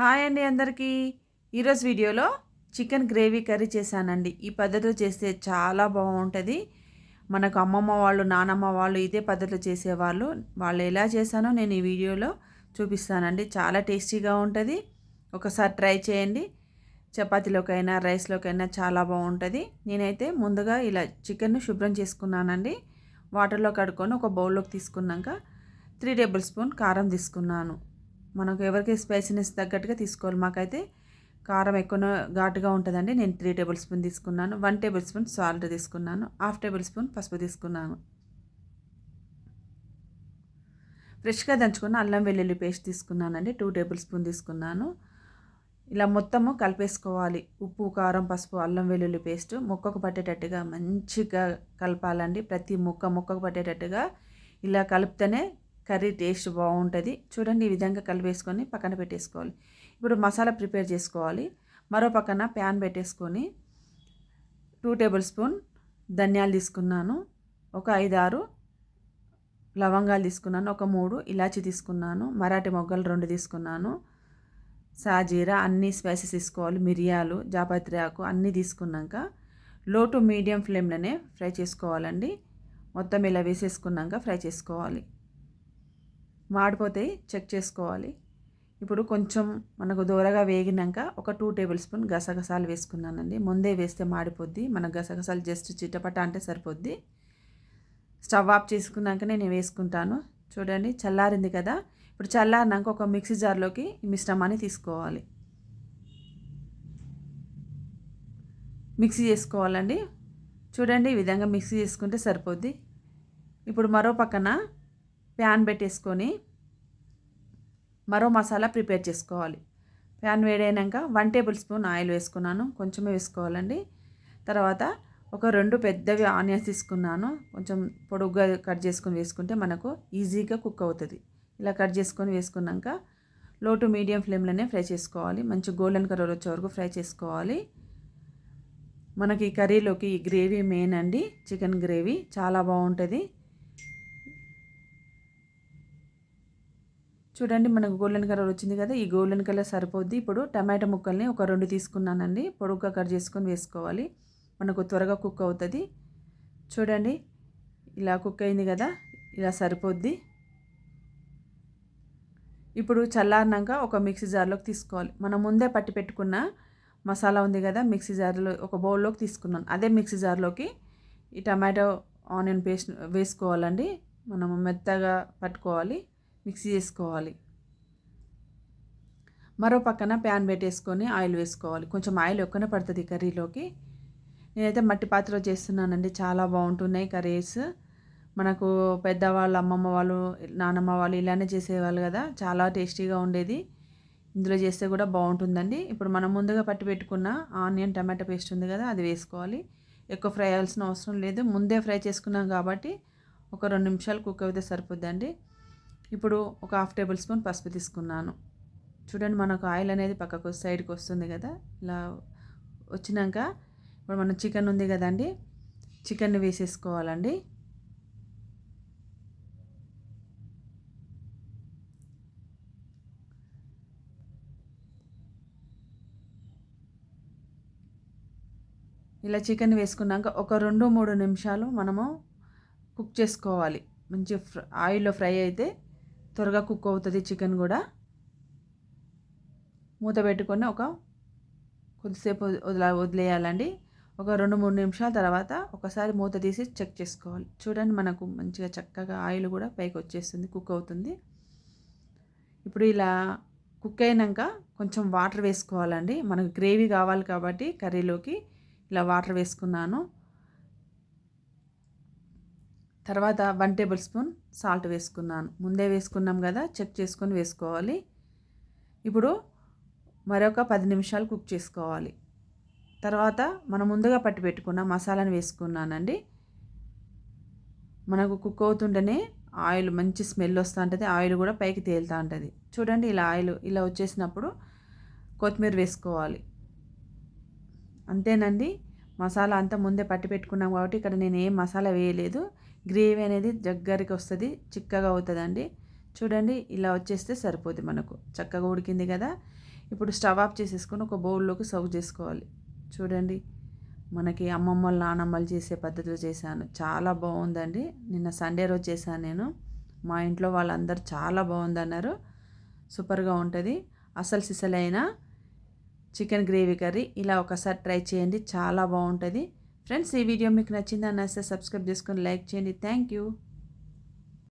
Hi అండి అందరికీ. ఈరోజు వీడియోలో చికెన్ గ్రేవీ కర్రీ చేశానండి. ఈ పద్ధతిలో చేస్తే చాలా బాగుంటుంది. మనకు అమ్మమ్మ వాళ్ళు నానమ్మ వాళ్ళు ఇదే పద్ధతిలో చేసేవాళ్ళు. వాళ్ళు ఎలా చేశానో నేను ఈ వీడియోలో చూపిస్తానండి. చాలా టేస్టీగా ఉంటుంది. ఒకసారి ట్రై చేయండి. చపాతీలోకైనా రైస్లోకైనా చాలా బాగుంటుంది. నేనైతే ముందుగా ఇలా చికెన్ను శుభ్రం చేసుకున్నానండి. వాటర్లో కడుక్కొని ఒక బౌల్లోకి తీసుకున్నాక త్రీ టేబుల్ స్పూన్ కారం తీసుకున్నాను. మనకు ఎవరికి స్పైసీనెస్ తగ్గట్టుగా తీసుకోవాలి. మాకైతే కారం ఎక్కువ ఘాటుగా ఉంటుందండి. నేను త్రీ టేబుల్ స్పూన్ తీసుకున్నాను. వన్ టేబుల్ స్పూన్ సాల్ట్ తీసుకున్నాను. హాఫ్ టేబుల్ స్పూన్ పసుపు తీసుకున్నాను. ఫ్రెష్గా దంచుకున్న అల్లం వెల్లుల్లి పేస్ట్ తీసుకున్నానండి. టూ టేబుల్ స్పూన్ తీసుకున్నాను. ఇలా మొత్తము కలిపేసుకోవాలి. ఉప్పు కారం పసుపు అల్లం వెల్లుల్లి పేస్ట్ ముక్కకు పట్టేటట్టుగా మంచిగా కలపాలండి. ప్రతి ముక్క ముక్కకు పట్టేటట్టుగా ఇలా కలిపితేనే కర్రీ టేస్ట్ బాగుంటుంది. చూడండి ఈ విధంగా కలిపేసుకొని పక్కన పెట్టేసుకోవాలి. ఇప్పుడు మసాలా ప్రిపేర్ చేసుకోవాలి. మరో పక్కన ప్యాన్ పెట్టేసుకొని టూ టేబుల్ స్పూన్ ధనియాలు తీసుకున్నాను. ఒక ఐదు ఆరు లవంగాలు తీసుకున్నాను. ఒక మూడు ఇలాచి తీసుకున్నాను. మరాఠీ మొగ్గలు రెండు తీసుకున్నాను. సాజీరా అన్ని స్పైసెస్ తీసుకోవాలి. మిరియాలు జాపత్రి ఆకు అన్నీ తీసుకున్నాక లో టు మీడియం ఫ్లేమ్లోనే ఫ్రై చేసుకోవాలండి. మొత్తం ఇలా వేసేసుకున్నాక ఫ్రై చేసుకోవాలి. మాడిపోతే చెక్ చేసుకోవాలి. ఇప్పుడు కొంచెం మనకు దూరగా వేగినాక ఒక టూ టేబుల్ స్పూన్ గసగసాలు వేసుకున్నానండి. ముందే వేస్తే మాడిపోద్ది. మన గసగసాలు జస్ట్ చిట్టపట్ట అంటే సరిపోద్ది. స్టవ్ ఆఫ్ చేసుకున్నాక నేను వేసుకుంటాను. చూడండి చల్లారింది కదా. ఇప్పుడు చల్లారినాక ఒక మిక్సీ జార్లోకి ఈ మిశ్రమాన్ని తీసుకోవాలి. మిక్సీ చేసుకోవాలండి. చూడండి ఈ విధంగా మిక్సీ చేసుకుంటే సరిపోద్ది. ఇప్పుడు మరో పక్కన ప్యాన్ పెట్టేసుకొని మరో మసాలా ప్రిపేర్ చేసుకోవాలి. ప్యాన్ వేడైనాక వన్ టేబుల్ స్పూన్ ఆయిల్ వేసుకున్నాను. కొంచెమే వేసుకోవాలండి. తర్వాత ఒక రెండు పెద్దవి ఆనియన్స్ తీసుకున్నాను. కొంచెం పొడుగ్గా కట్ చేసుకొని వేసుకుంటే మనకు ఈజీగా కుక్ అవుతుంది. ఇలా కట్ చేసుకొని వేసుకున్నాక లో టు మీడియం ఫ్లేమ్లోనే ఫ్రై చేసుకోవాలి. మంచి గోల్డెన్ కలర్ వచ్చే వరకు ఫ్రై చేసుకోవాలి. మనకి ఈ కర్రీలోకి ఈ గ్రేవీ మెయిన్ అండి. చికెన్ గ్రేవీ చాలా బాగుంటుంది. చూడండి మనకు గోల్డెన్ కలర్ వచ్చింది కదా ఈ గోల్డెన్ కలర్ సరిపోద్ది. ఇప్పుడు టమాటా ముక్కల్ని ఒక రెండు తీసుకున్నానండి. పొడుగ్గా కట్ చేసుకొని వేసుకోవాలి. మనకు త్వరగా కుక్ అవుతుంది. చూడండి ఇలా కుక్ అయింది కదా ఇలా సరిపోద్ది. ఇప్పుడు చల్లారినాక ఒక మిక్సీ జార్లోకి తీసుకోవాలి. మనం ముందే పట్టి పెట్టుకున్న మసాలా ఉంది కదా మిక్సీ జార్లో ఒక బౌల్లోకి తీసుకున్నాను అదే మిక్సీ జార్లోకి ఈ టమాటో ఆనియన్ పేస్ట్ వేసుకోవాలండి. మనము మెత్తగా పట్టుకోవాలి. మిక్సీ చేసుకోవాలి. మరో పక్కన ప్యాన్ పెట్టేసుకొని ఆయిల్ వేసుకోవాలి. కొంచెం ఆయిల్ ఎక్కువనే పడుతుంది కర్రీలోకి. నేనైతే మట్టి పాత్రలో చేస్తున్నానండి. చాలా బాగుంటున్నాయి కర్రీస్. మనకు పెద్దవాళ్ళు అమ్మమ్మ వాళ్ళు నానమ్మ వాళ్ళు ఇలానే చేసేవాళ్ళు కదా. చాలా టేస్టీగా ఉండేది. ఇందులో చేస్తే కూడా బాగుంటుందండి. ఇప్పుడు మనం ముందుగా పట్టి పెట్టుకున్న ఆనియన్ టమాటా పేస్ట్ ఉంది కదా అది వేసుకోవాలి. ఎక్కువ ఫ్రై అవ్వాల్సిన అవసరం లేదు. ముందే ఫ్రై చేసుకున్నాం కాబట్టి ఒక రెండు నిమిషాలు కుక్ అయితే సరిపోద్దండి. ఇప్పుడు ఒక హాఫ్ టేబుల్ స్పూన్ పసుపు తీసుకున్నాను. చూడండి మనకు ఆయిల్ అనేది పక్కకు సైడ్కి వస్తుంది కదా? ఇలా వచ్చినాక ఇప్పుడు మన చికెన్ ఉంది కదండి? చికెన్ వేసేసుకోవాలండి. ఇలా చికెన్ వేసుకున్నాక ఒక రెండు మూడు నిమిషాలు మనము కుక్ చేసుకోవాలి. మంచి ఆయిల్లో ఫ్రై అయితే త్వరగా కుక్ అవుతుంది చికెన్ కూడా. మూత పెట్టుకొని ఒక కొద్దిసేపు వదిలే వదిలేయాలండి. ఒక రెండు మూడు నిమిషాల తర్వాత ఒకసారి మూత తీసి చెక్ చేసుకోవాలి. చూడండి మనకు మంచిగా చక్కగా ఆయిల్ కూడా పైకి వచ్చేస్తుంది కుక్ అవుతుంది. ఇప్పుడు ఇలా కుక్ అయినాక కొంచెం వాటర్ వేసుకోవాలండి. మనకు గ్రేవీ కావాలి కాబట్టి కర్రీలోకి ఇలా వాటర్ వేసుకున్నాను. తర్వాత వన్ టేబుల్ స్పూన్ సాల్ట్ వేసుకున్నాను. ముందే వేసుకున్నాం కదా చెక్ చేసుకొని వేసుకోవాలి. ఇప్పుడు మరొక పది నిమిషాలు కుక్ చేసుకోవాలి. తర్వాత మనం ముందుగా పట్టి పెట్టుకున్న మసాలాను వేసుకున్నానండి. మనకు కుక్ అవుతుంటేనే ఆయిల్ మంచి స్మెల్ వస్తూ ఉంటుంది ఆయిల్ కూడా పైకి తేలుతూ ఉంటుంది. చూడండి ఇలా ఆయిల్ ఇలా వచ్చేసినప్పుడు కొత్తిమీర వేసుకోవాలి. అంతేనండి మసాలా అంతా ముందే పట్టి పెట్టుకున్నాం కాబట్టి ఇక్కడ నేను ఏం మసాలా వేయలేదు. గ్రేవీ అనేది దగ్గరికి వస్తుంది చిక్కగా అవుతుందండి. చూడండి ఇలా వచ్చేస్తే సరిపోద్ది మనకు. చక్కగా ఉడికింది కదా. ఇప్పుడు స్టవ్ ఆఫ్ చేసేసుకొని ఒక బౌల్లోకి సర్వ్ చేసుకోవాలి. చూడండి మనకి అమ్మమ్మలు నానమ్మలు చేసే పద్ధతిలో చేశాను. చాలా బాగుందండి. నిన్న సండే రోజు చేశాను నేను. మా ఇంట్లో వాళ్ళందరూ చాలా బాగుందన్నారు. సూపర్గా ఉంటుంది. అసలు సిసలైన చికెన్ గ్రేవీ కర్రీ ఇలా ఒకసారి ట్రై చేయండి. చాలా బాగుంటుంది. ఫ్రెండ్స్ ఈ వీడియో మీకు నచ్చిందని వస్తే సబ్స్క్రైబ్ చేసుకొని లైక్ చేయండి. Thank you